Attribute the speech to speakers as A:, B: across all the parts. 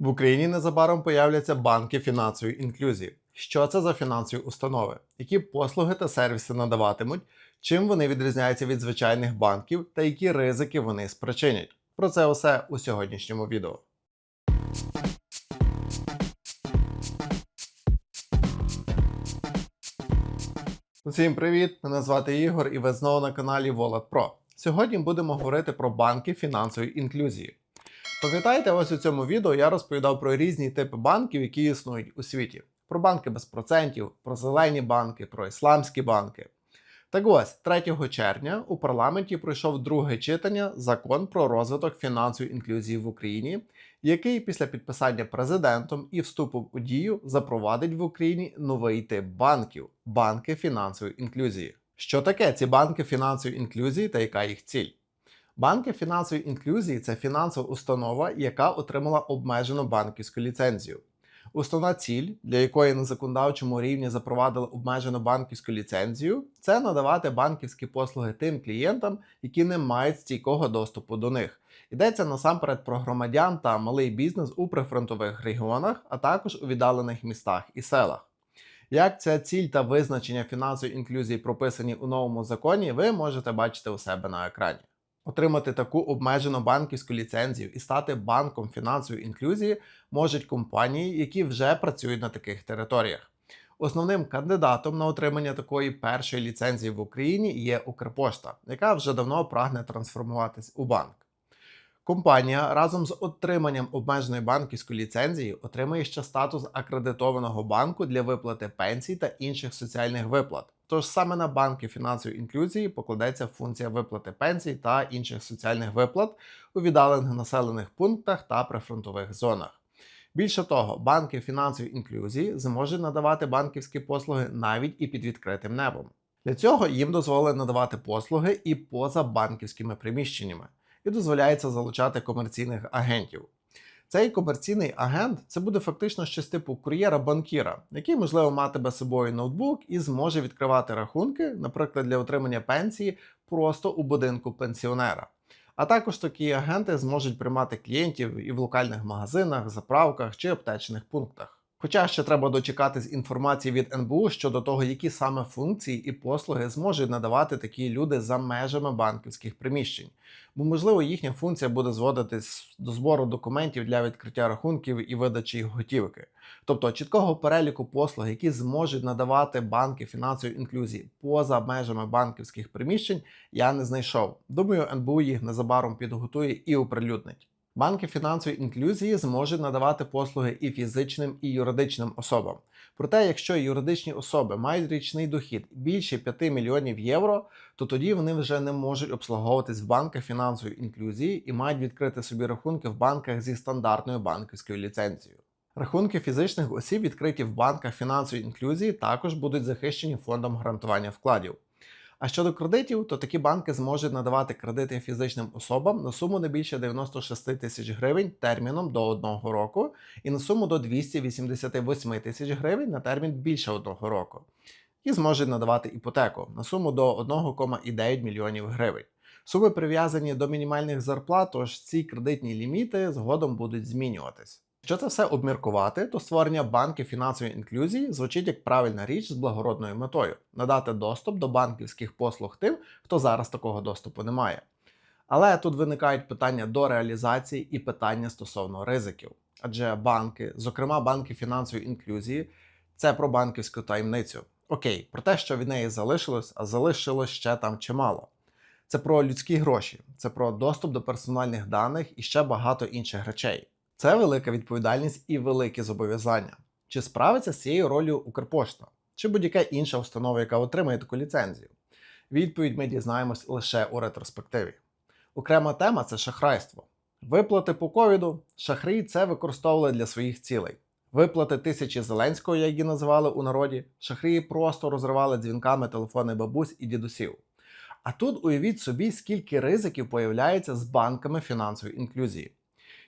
A: В Україні незабаром появляться банки фінансової інклюзії. Що це за фінансові установи? Які послуги та сервіси надаватимуть? Чим вони відрізняються від звичайних банків та які ризики вони спричинять? Про це усе у сьогоднішньому відео. Усім привіт! Мене звати Ігор і ви знову на каналі Wallet Pro. Сьогодні будемо говорити про банки фінансової інклюзії. Пам'ятаєте, ось у цьому відео я розповідав про різні типи банків, які існують у світі: про банки без процентів, про зелені банки, про ісламські банки. Так ось, 3 червня у парламенті пройшов друге читання закон про розвиток фінансової інклюзії в Україні, який після підписання президентом і вступу у дію запровадить в Україні новий тип банків банки фінансової інклюзії. Що таке ці банки фінансової інклюзії та яка їх ціль? Банки фінансової інклюзії це фінансова установа, яка отримала обмежену банківську ліцензію. Основна ціль, для якої на законодавчому рівні запровадили обмежену банківську ліцензію, це надавати банківські послуги тим клієнтам, які не мають стійкого доступу до них. Йдеться насамперед про громадян та малий бізнес у прифронтових регіонах, а також у віддалених містах і селах. Як ця ціль та визначення фінансової інклюзії прописані у новому законі, ви можете бачити у себе на екрані. Отримати таку обмежену банківську ліцензію і стати банком фінансової інклюзії можуть компанії, які вже працюють на таких територіях. Основним кандидатом на отримання такої першої ліцензії в Україні є Укрпошта, яка вже давно прагне трансформуватись у банк. Компанія разом з отриманням обмеженої банківської ліцензії отримує ще статус акредитованого банку для виплати пенсій та інших соціальних виплат. Тож саме на банки фінансової інклюзії покладеться функція виплати пенсій та інших соціальних виплат у віддалених населених пунктах та прифронтових зонах. Більше того, банки фінансової інклюзії зможуть надавати банківські послуги навіть і під відкритим небом. Для цього їм дозволить надавати послуги і поза банківськими приміщеннями, і дозволяється залучати комерційних агентів. Цей комерційний агент це буде фактично щось типу кур'єра-банкіра, який, можливо, матиме з собою ноутбук і зможе відкривати рахунки, наприклад, для отримання пенсії просто у будинку пенсіонера. А також такі агенти зможуть приймати клієнтів і в локальних магазинах, заправках чи аптечних пунктах. Хоча ще треба дочекатись інформації від НБУ щодо того, які саме функції і послуги зможуть надавати такі люди за межами банківських приміщень, бо можливо їхня функція буде зводитись до збору документів для відкриття рахунків і видачі готівки. Тобто чіткого переліку послуг, які зможуть надавати банки фінансової інклюзії поза межами банківських приміщень, я не знайшов. Думаю, НБУ їх незабаром підготує і оприлюднить. Банки фінансової інклюзії зможуть надавати послуги і фізичним, і юридичним особам. Проте, якщо юридичні особи мають річний дохід більше 5 мільйонів євро, то тоді вони вже не можуть обслуговуватись в банках фінансової інклюзії і мають відкрити собі рахунки в банках зі стандартною банківською ліцензією. Рахунки фізичних осіб, відкриті в банках фінансової інклюзії, також будуть захищені фондом гарантування вкладів. А щодо кредитів, то такі банки зможуть надавати кредити фізичним особам на суму не більше 96 тисяч гривень терміном до 1 року і на суму до 288 тисяч гривень на термін більше 1 року. І зможуть надавати іпотеку на суму до 1,9 мільйонів гривень. Суми прив'язані до мінімальних зарплат, тож ці кредитні ліміти згодом будуть змінюватись. Що це все обміркувати, то створення банків фінансової інклюзії звучить як правильна річ з благородною метою надати доступ до банківських послуг тим, хто зараз такого доступу не має. Але тут виникають питання до реалізації і питання стосовно ризиків. Адже банки, зокрема банки фінансової інклюзії, це про банківську таємницю. Окей, про те, що від неї залишилось, а залишилось ще там чимало. Це про людські гроші, це про доступ до персональних даних і ще багато інших речей. Це велика відповідальність і великі зобов'язання. Чи справиться з цією ролью Укрпошта? Чи будь-яка інша установа, яка отримає таку ліцензію? Відповідь ми дізнаємось лише у ретроспективі. Окрема тема це шахрайство. Виплати по ковіду шахраї це використовували для своїх цілей. Виплати тисячі Зеленського, як її називали у народі, шахраї просто розривали дзвінками телефони бабусь і дідусів. А тут уявіть собі, скільки ризиків появляється з банками фінансової інклюзії.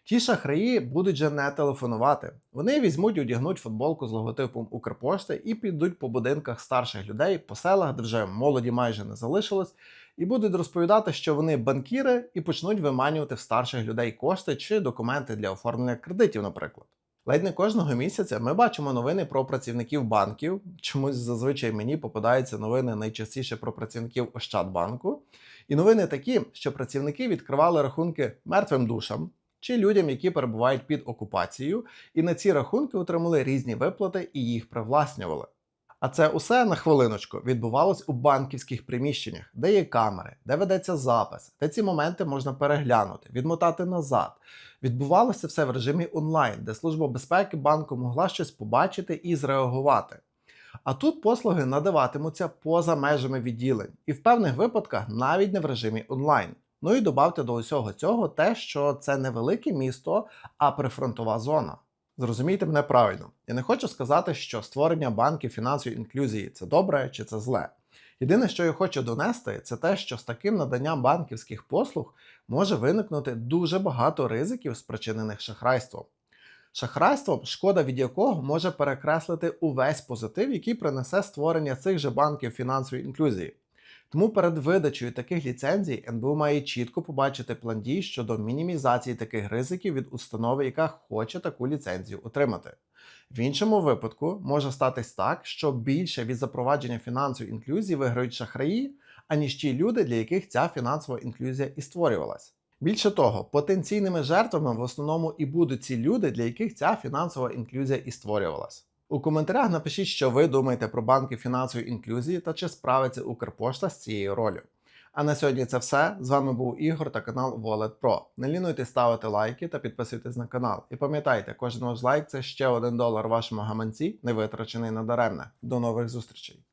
A: Ті шахраї будуть же не телефонувати. Вони візьмуть, одягнуть футболку з логотипом Укрпошти і підуть по будинках старших людей, по селах, де вже молоді майже не залишилось, і будуть розповідати, що вони банкіри і почнуть виманювати в старших людей кошти чи документи для оформлення кредитів, наприклад. Ледь не кожного місяця ми бачимо новини про працівників банків. Чомусь зазвичай мені попадаються новини найчастіше про працівників Ощадбанку. І новини такі, що працівники відкривали рахунки мертвим душам чи людям, які перебувають під окупацією, і на ці рахунки отримали різні виплати і їх привласнювали. А це усе на хвилиночку відбувалось у банківських приміщеннях, де є камери, де ведеться запис, де ці моменти можна переглянути, відмотати назад. Відбувалося все в режимі онлайн, де служба безпеки банку могла щось побачити і зреагувати. А тут послуги надаватимуться поза межами відділень, і в певних випадках навіть не в режимі онлайн. Ну і додавте до усього цього те, що це не велике місто, а прифронтова зона. Зрозумійте мене правильно. Я не хочу сказати, що створення банків фінансової інклюзії це добре чи це зле. Єдине, що я хочу донести, це те, що з таким наданням банківських послуг може виникнути дуже багато ризиків, спричинених шахрайством. Шахрайством, шкода від якого може перекреслити увесь позитив, який принесе створення цих же банків фінансової інклюзії. Тому перед видачею таких ліцензій НБУ має чітко побачити план дій щодо мінімізації таких ризиків від установи, яка хоче таку ліцензію отримати. В іншому випадку може статись так, що більше від запровадження фінансової інклюзії виграють шахраї, аніж ті люди, для яких ця фінансова інклюзія і створювалась. Більше того, потенційними жертвами в основному і будуть ці люди, для яких ця фінансова інклюзія і створювалась. У коментарях напишіть, що ви думаєте про банки фінансової інклюзії та чи справиться Укрпошта з цією ролью. А на сьогодні це все. З вами був Ігор та канал Wallet Pro. Не лінуйте ставити лайки та підписуйтесь на канал. І пам'ятайте, кожен ваш лайк це ще один долар вашому гаманці, не витрачений надаремне. До нових зустрічей!